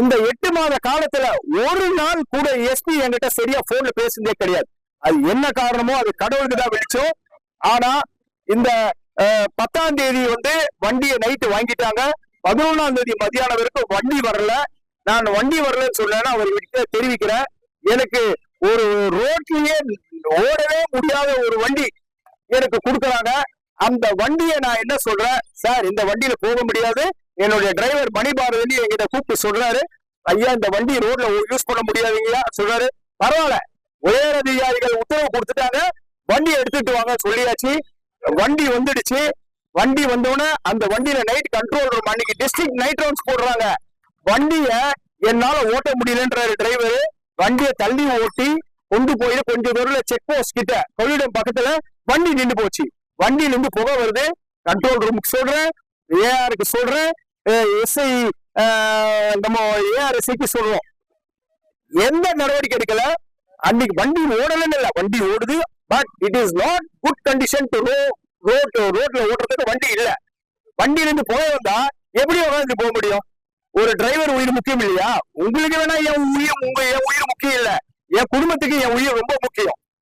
இந்த எட்டு மாத காலத்துல ஒரு நாள் கூட எஸ்பி என்கிட்ட சரியா போன்ல பேசுனதே கிடையாது. அது என்ன காரணமோ அது கடவுளுக்கு தான் வெளிச்சம். ஆனா இந்த பத்தாம் தேதி வந்து வண்டியை நைட்டு வாங்கிட்டாங்க. பதினொன்னாம் தேதி மத்தியானம் வரைக்கும் வண்டி வரல. நான் வண்டி வரலன்னு சொன்னேன்னா அவர்கிட்ட தெரிவிக்கிறேன். எனக்கு ஒரு ரோட்லயே ஓடவே முடியாத ஒரு வண்டி எனக்கு கொடுக்குறாங்க. அந்த வண்டியை நான் என்ன சொல்றேன்? சார் இந்த வண்டியில போக முடியாது. என்னுடைய டிரைவர் மணிபாரதி என்கிட்ட கூப்பிட்டு சொல்றாரு ஐயா இந்த வண்டி ரோட்ல யூஸ் பண்ண முடியாதீங்களா சொல்றாரு. பரவாயில்ல உயர் அதிகாரிகள் உத்தரவு கொடுத்துட்டாங்க வண்டி எடுத்துட்டு வாங்க சொல்லியாச்சு. வண்டி வந்துடுச்சு. வண்டி வந்தோடனே அந்த வண்டியில நைட் கண்ட்ரோல் ரூம் அன்னைக்கு டிஸ்ட்ரிக்ட் நைட் ரவுண்ட்ஸ் போடுறாங்க. வண்டிய என்னால ஓட்ட முடியலன்றாரு டிரைவர் வண்டியை தள்ளி ஓட்டி கொண்டு போய் கொஞ்ச தூரம் செக் போஸ்ட் கிட்ட கொள்ளிடம் பக்கத்துல வண்டி நின்று போச்சு. வண்டியில இருந்து புகை வருது. கண்ட்ரோல் ரூமுக்கு சொல்றேன். ஏஆருக்கு சொல்றேன். எஸ்ஐ நம்ம ஏஆர்எஸ்ஐக்கு சொல்றோம். எந்த நடவடிக்கை எடுக்கல? அன்னைக்கு வண்டி ஓடலன்னு இல்லை. வண்டி ஓடுது. But it is not good condition to road ரோட்ல ஓடுறதுக்கு வண்டி இல்லை. வண்டியில இருந்து புகை வந்தா எப்படி உட்காந்து போக முடியும்? ஒரு டிரைவர் உயிர் முக்கியம் இல்லையா? உங்களுக்கு வேணா என் உயிர் உங்க என் உயிர் முக்கியம் இல்ல. என் குடும்பத்துக்கு என் உயிர் ரொம்ப முக்கியம்.